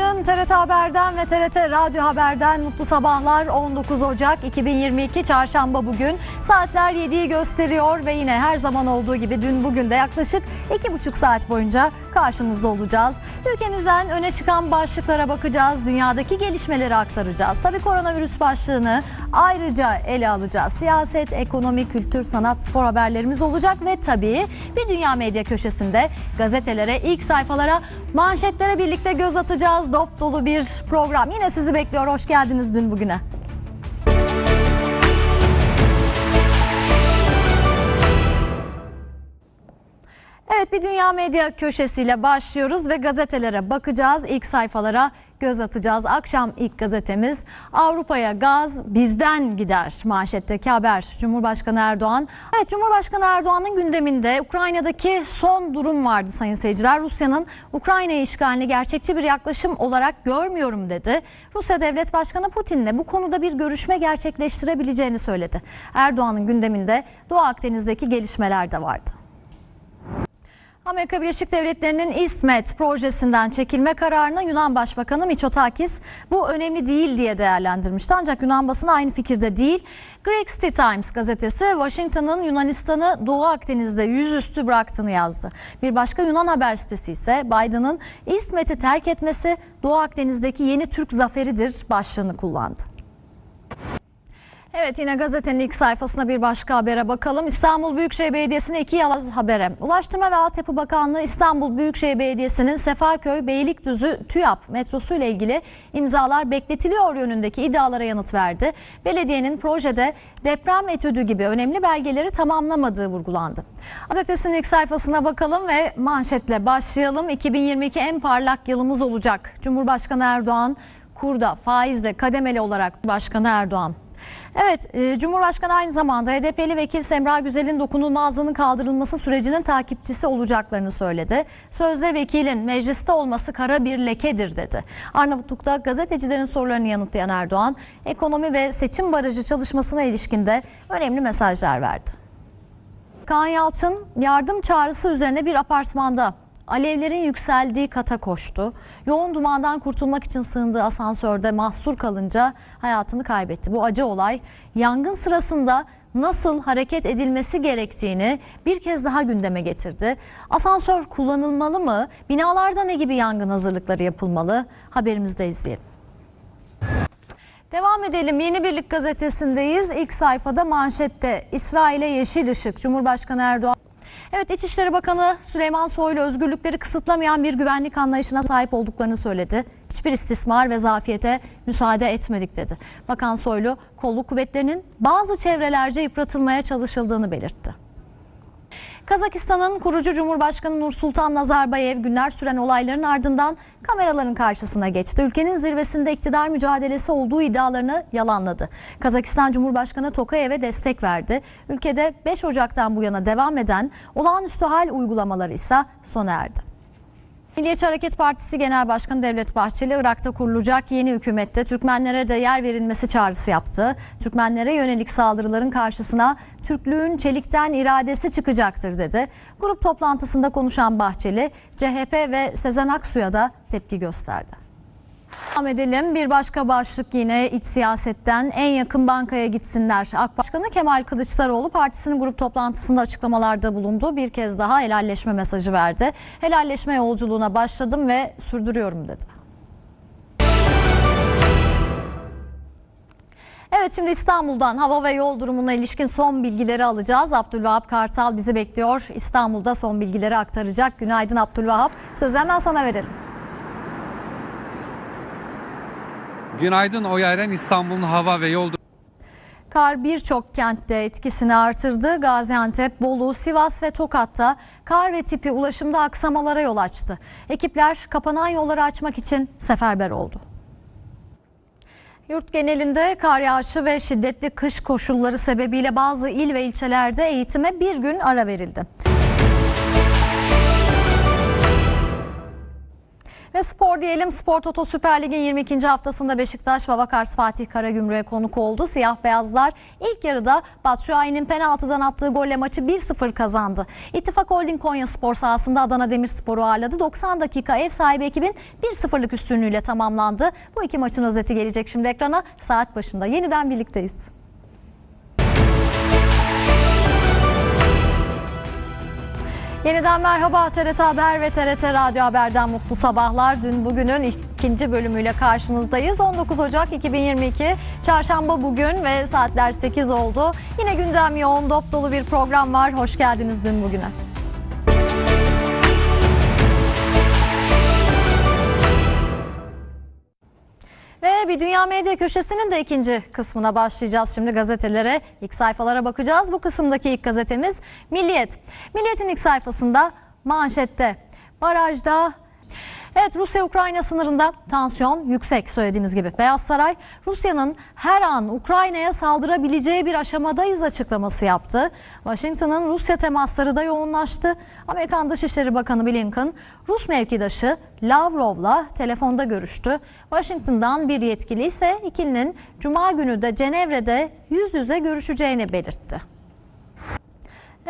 Günaydın TRT Haber'den ve TRT Radyo Haber'den mutlu sabahlar. 19 Ocak 2022 Çarşamba bugün. Saatler 7'yi gösteriyor ve yine her zaman olduğu gibi dün bugün de yaklaşık 2,5 saat boyunca karşınızda olacağız. Ülkemizden öne çıkan başlıklara bakacağız. Dünyadaki gelişmeleri aktaracağız. Tabii koronavirüs başlığını ayrıca ele alacağız. Siyaset, ekonomi, kültür, sanat, spor haberlerimiz olacak ve tabii bir dünya medya köşesinde gazetelere, ilk sayfalara, manşetlere birlikte göz atacağız. Dop dolu bir program. Yine sizi bekliyor. Hoş geldiniz dün bugüne. Bir dünya medya köşesiyle başlıyoruz ve gazetelere bakacağız. İlk sayfalara göz atacağız. Akşam ilk gazetemiz Avrupa'ya gaz bizden gider manşetteki haber. Cumhurbaşkanı Erdoğan. Evet Cumhurbaşkanı Erdoğan'ın gündeminde Ukrayna'daki son durum vardı sayın seyirciler. Rusya'nın Ukrayna işgalini gerçekçi bir yaklaşım olarak görmüyorum dedi. Rusya Devlet Başkanı Putin'le bu konuda bir görüşme gerçekleştirebileceğini söyledi. Erdoğan'ın gündeminde Doğu Akdeniz'deki gelişmeler de vardı. Amerika Birleşik Devletleri'nin İsmet projesinden çekilme kararını Yunan Başbakanı Mitsotakis bu önemli değil diye değerlendirmişti. Ancak Yunan basını aynı fikirde değil. Greek City Times gazetesi Washington'ın Yunanistan'ı Doğu Akdeniz'de yüzüstü bıraktığını yazdı. Bir başka Yunan haber sitesi ise Biden'ın İsmet'i terk etmesi Doğu Akdeniz'deki yeni Türk zaferidir başlığını kullandı. Evet yine gazetenin ilk sayfasına bir başka habere bakalım. İstanbul Büyükşehir Belediyesi'ne iki yalan habere. Ulaştırma ve Altyapı Bakanlığı İstanbul Büyükşehir Belediyesi'nin Sefaköy Beylikdüzü TÜYAP metrosu ile ilgili imzalar bekletiliyor yönündeki iddialara yanıt verdi. Belediyenin projede deprem etüdü gibi önemli belgeleri tamamlamadığı vurgulandı. Gazetesinin ilk sayfasına bakalım ve manşetle başlayalım. 2022 en parlak yılımız olacak. Cumhurbaşkanı Erdoğan kurda faizle kademeli olarak Başkanı Erdoğan Evet, e, Cumhurbaşkanı aynı zamanda HDP'li vekil Semra Güzel'in dokunulmazlığının kaldırılması sürecinin takipçisi olacaklarını söyledi. Sözde vekilin mecliste olması kara bir lekedir dedi. Arnavutluk'ta gazetecilerin sorularını yanıtlayan Erdoğan, ekonomi ve seçim barajı çalışmasına ilişkinde önemli mesajlar verdi. Kaan Yalçın yardım çağrısı üzerine bir apartmanda alevlerin yükseldiği kata koştu. Yoğun dumandan kurtulmak için sığındığı asansörde mahsur kalınca hayatını kaybetti. Bu acı olay yangın sırasında nasıl hareket edilmesi gerektiğini bir kez daha gündeme getirdi. Asansör kullanılmalı mı? Binalarda ne gibi yangın hazırlıkları yapılmalı? Haberimizde izleyelim. Devam edelim. Yeni Birlik gazetesindeyiz. İlk sayfada manşette İsrail'e yeşil ışık. Cumhurbaşkanı Erdoğan Evet İçişleri Bakanı Süleyman Soylu özgürlükleri kısıtlamayan bir güvenlik anlayışına sahip olduklarını söyledi. Hiçbir istismar ve zafiyete müsaade etmedik dedi. Bakan Soylu kolluk kuvvetlerinin bazı çevrelerce yıpratılmaya çalışıldığını belirtti. Kazakistan'ın kurucu Cumhurbaşkanı Nursultan Nazarbayev günler süren olayların ardından kameraların karşısına geçti. Ülkenin zirvesinde iktidar mücadelesi olduğu iddialarını yalanladı. Kazakistan Cumhurbaşkanı Tokayev'e destek verdi. Ülkede 5 Ocak'tan bu yana devam eden olağanüstü hal uygulamaları ise sona erdi. Milliyetçi Hareket Partisi Genel Başkanı Devlet Bahçeli Irak'ta kurulacak yeni hükümette Türkmenlere de yer verilmesi çağrısı yaptı. Türkmenlere yönelik saldırıların karşısına Türklüğün çelikten iradesi çıkacaktır dedi. Grup toplantısında konuşan Bahçeli, CHP ve Sezen Aksu'ya da tepki gösterdi. Devam edelim. Bir başka başlık yine iç siyasetten en yakın bankaya gitsinler. AK Başkanı Kemal Kılıçdaroğlu partisinin grup toplantısında açıklamalarda bulundu. Bir kez daha helalleşme mesajı verdi. Helalleşme yolculuğuna başladım ve sürdürüyorum dedi. Evet şimdi İstanbul'dan hava ve yol durumuna ilişkin son bilgileri alacağız. Abdülvahap Kartal bizi bekliyor. İstanbul'da son bilgileri aktaracak. Günaydın Abdülvahap. Sözü hemen sana verelim. Günaydın Oyaren İstanbul'un hava ve yol Kar birçok kentte etkisini artırdı. Gaziantep, Bolu, Sivas ve Tokat'ta kar ve tipi ulaşımda aksamalara yol açtı. Ekipler kapanan yolları açmak için seferber oldu. Yurt genelinde kar yağışı ve şiddetli kış koşulları sebebiyle bazı il ve ilçelerde eğitime bir gün ara verildi. Ve spor diyelim Spor Toto Süper Lig'in 22. haftasında Beşiktaş Vavakars Fatih Karagümrük'e konuk oldu. Siyah beyazlar ilk yarıda Batshuayi'nin penaltıdan attığı golle maçı 1-0 kazandı. İttifak Holding Konya Spor sahasında Adana Demirspor'u ağırladı. 90 dakika ev sahibi ekibin 1-0'lık üstünlüğüyle tamamlandı. Bu iki maçın özeti gelecek şimdi ekrana saat başında. Yeniden birlikteyiz. Yeniden merhaba TRT Haber ve TRT Radyo Haber'den mutlu sabahlar. Dün bugünün ikinci bölümüyle karşınızdayız. 19 Ocak 2022 Çarşamba bugün ve saatler 8 oldu. Yine gündem yoğun dop dolu bir program var. Hoş geldiniz dün bugüne. Bir Dünya Medya Köşesi'nin de ikinci kısmına başlayacağız. Şimdi gazetelere, ilk sayfalara bakacağız. Bu kısımdaki ilk gazetemiz Milliyet. Milliyet'in ilk sayfasında manşette barajda Evet Rusya-Ukrayna sınırında tansiyon yüksek söylediğimiz gibi. Beyaz Saray Rusya'nın her an Ukrayna'ya saldırabileceği bir aşamadayız açıklaması yaptı. Washington'ın Rusya temasları da yoğunlaştı. Amerikan Dışişleri Bakanı Blinken Rus mevkidaşı Lavrov'la telefonda görüştü. Washington'dan bir yetkili ise ikilinin Cuma günü de Cenevre'de yüz yüze görüşeceğini belirtti.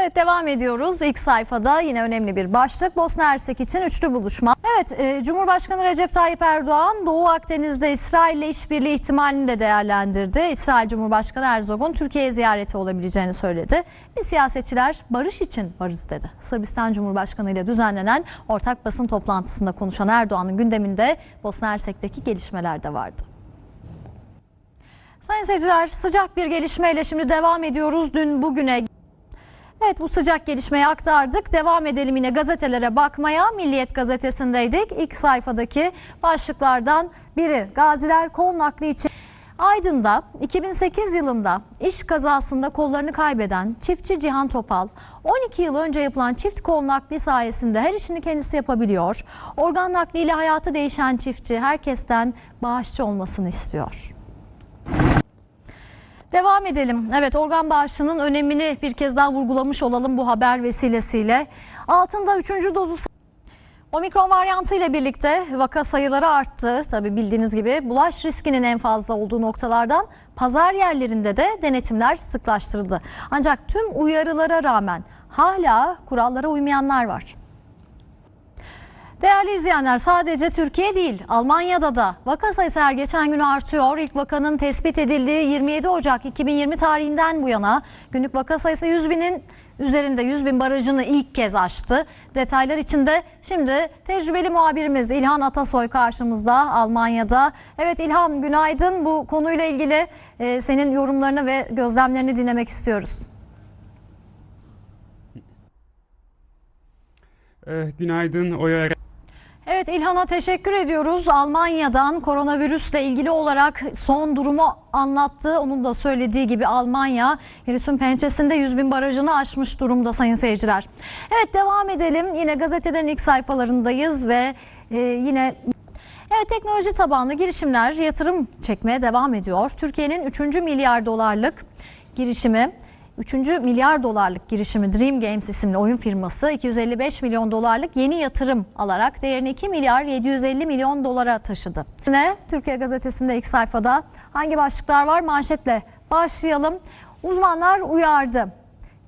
Evet devam ediyoruz. İlk sayfada yine önemli bir başlık. Bosna Hersek için üçlü buluşma. Evet e, Cumhurbaşkanı Recep Tayyip Erdoğan Doğu Akdeniz'de İsrail ile işbirliği ihtimalini de değerlendirdi. İsrail Cumhurbaşkanı Erzog'un Türkiye'ye ziyareti olabileceğini söyledi. Biz siyasetçiler barış için varız dedi. Sırbistan Cumhurbaşkanı ile düzenlenen ortak basın toplantısında konuşan Erdoğan'ın gündeminde Bosna Hersek'teki gelişmeler de vardı. Sayın seyirciler sıcak bir gelişmeyle şimdi devam ediyoruz. Dün bugüne Evet bu sıcak gelişmeyi aktardık. Devam edelim yine gazetelere bakmaya. Milliyet gazetesindeydik. İlk sayfadaki başlıklardan biri Gaziler kol nakli için. Aydın'da 2008 yılında iş kazasında kollarını kaybeden çiftçi Cihan Topal 12 yıl önce yapılan çift kol nakli sayesinde her işini kendisi yapabiliyor. Organ nakliyle hayatı değişen çiftçi herkesten bağışçı olmasını istiyor. Devam edelim. Evet organ bağışının önemini bir kez daha vurgulamış olalım bu haber vesilesiyle. Altında üçüncü dozu Omikron varyantı ile birlikte vaka sayıları arttı. Tabii bildiğiniz gibi bulaş riskinin en fazla olduğu noktalardan pazar yerlerinde de denetimler sıklaştırıldı. Ancak tüm uyarılara rağmen hala kurallara uymayanlar var. Değerli izleyenler sadece Türkiye değil Almanya'da da vaka sayısı her geçen gün artıyor. İlk vakanın tespit edildiği 27 Ocak 2020 tarihinden bu yana günlük vaka sayısı 100 binin üzerinde 100 bin barajını ilk kez aştı. Detaylar içinde şimdi tecrübeli muhabirimiz İlhan Atasoy karşımızda Almanya'da. Evet İlhan günaydın bu konuyla ilgili e, senin yorumlarını ve gözlemlerini dinlemek istiyoruz. Eh, günaydın Oya Evet İlhan'a teşekkür ediyoruz. Almanya'dan koronavirüsle ilgili olarak son durumu anlattı. Onun da söylediği gibi Almanya Giresun pençesinde 100 bin barajını aşmış durumda sayın seyirciler. Evet devam edelim. Yine gazetelerin ilk sayfalarındayız ve e, yine Evet teknoloji tabanlı girişimler yatırım çekmeye devam ediyor. Türkiye'nin 3. milyar dolarlık girişimi 3. milyar dolarlık girişimi Dream Games isimli oyun firması 255 milyon dolarlık yeni yatırım alarak değerini 2 milyar 750 milyon dolara taşıdı. Ne? Türkiye Gazetesi'nde ilk sayfada hangi başlıklar var? Manşetle başlayalım. Uzmanlar uyardı.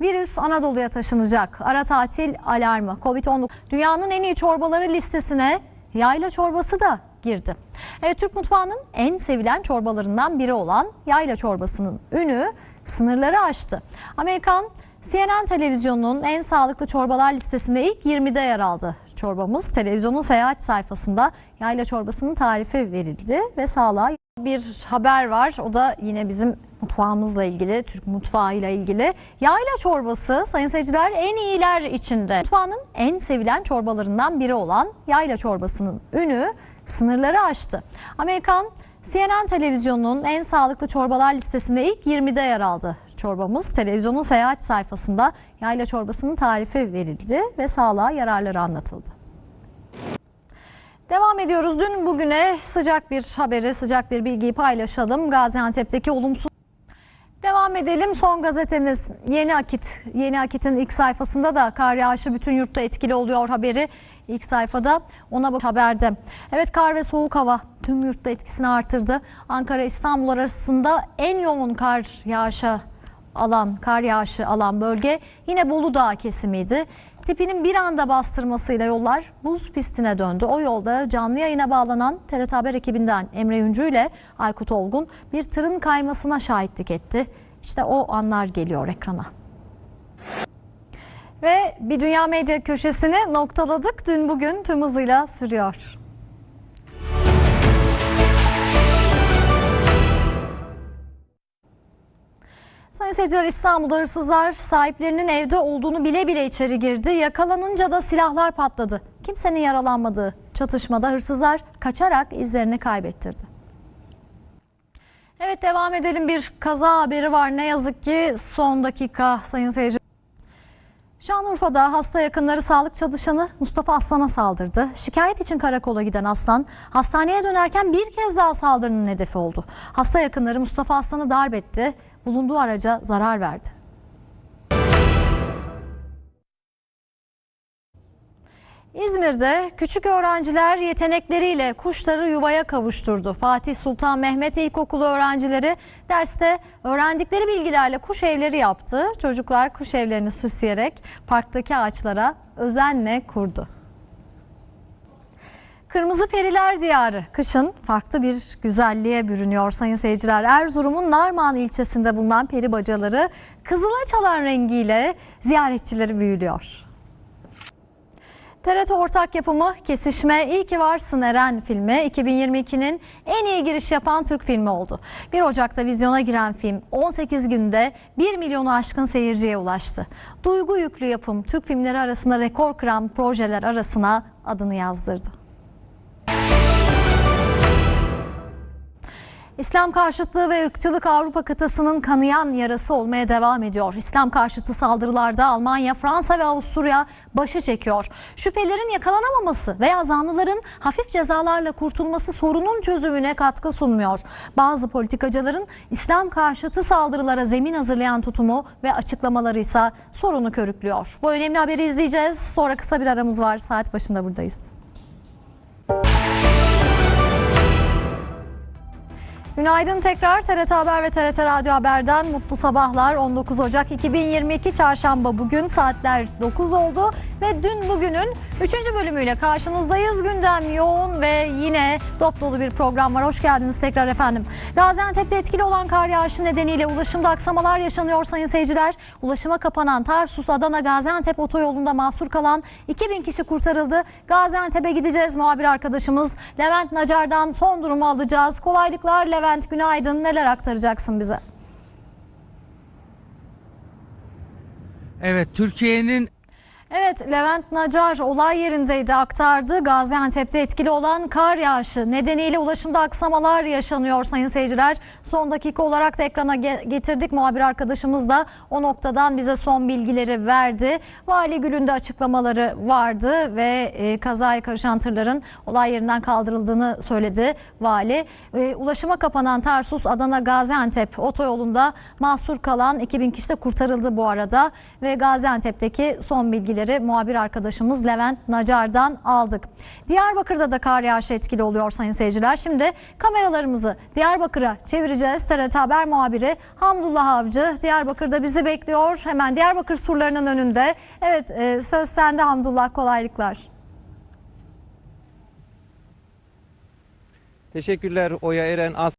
Virüs Anadolu'ya taşınacak. Ara tatil alarmı. Covid-19 dünyanın en iyi çorbaları listesine yayla çorbası da girdi. Evet Türk mutfağının en sevilen çorbalarından biri olan yayla çorbasının ünü sınırları aştı. Amerikan CNN televizyonunun en sağlıklı çorbalar listesinde ilk 20'de yer aldı. Çorbamız televizyonun seyahat sayfasında yayla çorbasının tarifi verildi ve sağlığa bir haber var. O da yine bizim mutfağımızla ilgili, Türk mutfağıyla ilgili. Yayla çorbası sayın seyirciler en iyiler içinde. Mutfağının en sevilen çorbalarından biri olan yayla çorbasının ünü sınırları aştı. Amerikan CNN televizyonunun en sağlıklı çorbalar listesinde ilk 20'de yer aldı. Çorbamız televizyonun seyahat sayfasında yayla çorbasının tarifi verildi ve sağlığa yararları anlatıldı. Devam ediyoruz. Dün bugüne sıcak bir haberi, sıcak bir bilgiyi paylaşalım. Gaziantep'teki olumsuz Devam edelim. Son gazetemiz Yeni Akit. Yeni Akit'in ilk sayfasında da kar yağışı bütün yurtta etkili oluyor haberi. İlk sayfada ona bak haberde. Evet kar ve soğuk hava tüm yurtta etkisini artırdı. Ankara İstanbul arasında en yoğun kar yağışı alan, kar yağışı alan bölge yine Bolu Dağı kesimiydi. Tipinin bir anda bastırmasıyla yollar buz pistine döndü. O yolda canlı yayına bağlanan TRT Haber ekibinden Emre Yüncü ile Aykut Olgun bir tırın kaymasına şahitlik etti. İşte o anlar geliyor ekrana. Ve bir dünya medya köşesini noktaladık. Dün bugün tüm hızıyla sürüyor. Sayın seyirciler İstanbul'da hırsızlar sahiplerinin evde olduğunu bile bile içeri girdi. Yakalanınca da silahlar patladı. Kimsenin yaralanmadığı çatışmada hırsızlar kaçarak izlerini kaybettirdi. Evet devam edelim bir kaza haberi var ne yazık ki son dakika sayın seyirciler. Şanlıurfa'da hasta yakınları sağlık çalışanı Mustafa Aslan'a saldırdı. Şikayet için karakola giden Aslan hastaneye dönerken bir kez daha saldırının hedefi oldu. Hasta yakınları Mustafa Aslan'ı darp etti. Bulunduğu araca zarar verdi. İzmir'de küçük öğrenciler yetenekleriyle kuşları yuvaya kavuşturdu. Fatih Sultan Mehmet İlkokulu öğrencileri derste öğrendikleri bilgilerle kuş evleri yaptı. Çocuklar kuş evlerini süsleyerek parktaki ağaçlara özenle kurdu. Kırmızı Periler Diyarı kışın farklı bir güzelliğe bürünüyor sayın seyirciler. Erzurum'un Narman ilçesinde bulunan peri bacaları kızıla çalan rengiyle ziyaretçileri büyülüyor. TRT ortak yapımı Kesişme İyi ki Varsın Eren filmi 2022'nin en iyi giriş yapan Türk filmi oldu. 1 Ocak'ta vizyona giren film 18 günde 1 milyonu aşkın seyirciye ulaştı. Duygu yüklü yapım Türk filmleri arasında rekor kıran projeler arasına adını yazdırdı. İslam karşıtlığı ve ırkçılık Avrupa kıtasının kanayan yarası olmaya devam ediyor. İslam karşıtı saldırılarda Almanya, Fransa ve Avusturya başı çekiyor. Şüphelerin yakalanamaması veya zanlıların hafif cezalarla kurtulması sorunun çözümüne katkı sunmuyor. Bazı politikacıların İslam karşıtı saldırılara zemin hazırlayan tutumu ve açıklamaları ise sorunu körüklüyor. Bu önemli haberi izleyeceğiz. Sonra kısa bir aramız var. Saat başında buradayız. Günaydın tekrar. TRT Haber ve TRT Radyo Haber'den mutlu sabahlar. 19 Ocak 2022 Çarşamba. Bugün saatler 9 oldu ve dün bugünün 3. bölümüyle karşınızdayız. Gündem yoğun ve yine dop dolu bir program var. Hoş geldiniz tekrar efendim. Gaziantep'te etkili olan kar yağışı nedeniyle ulaşımda aksamalar yaşanıyor sayın seyirciler. Ulaşıma kapanan Tarsus Adana Gaziantep otoyolunda mahsur kalan 2000 kişi kurtarıldı. Gaziantep'e gideceğiz muhabir arkadaşımız Levent Nacar'dan son durumu alacağız. Kolaylıklar Levent günaydın neler aktaracaksın bize? Evet Türkiye'nin Evet Levent Nacar olay yerindeydi aktardı. Gaziantep'te etkili olan kar yağışı nedeniyle ulaşımda aksamalar yaşanıyor sayın seyirciler. Son dakika olarak da ekrana ge- getirdik. Muhabir arkadaşımız da o noktadan bize son bilgileri verdi. Vali Gül'ün de açıklamaları vardı ve e, kazaya karışan tırların olay yerinden kaldırıldığını söyledi vali. E, ulaşıma kapanan Tarsus Adana Gaziantep otoyolunda mahsur kalan 2000 kişi de kurtarıldı bu arada ve Gaziantep'teki son bilgileri muhabir arkadaşımız Levent Nacar'dan aldık. Diyarbakır'da da kar yağışı etkili oluyor sayın seyirciler. Şimdi kameralarımızı Diyarbakır'a çevireceğiz. TRT Haber muhabiri Hamdullah Avcı Diyarbakır'da bizi bekliyor. Hemen Diyarbakır surlarının önünde. Evet e, söz sende Hamdullah kolaylıklar. Teşekkürler Oya Eren. As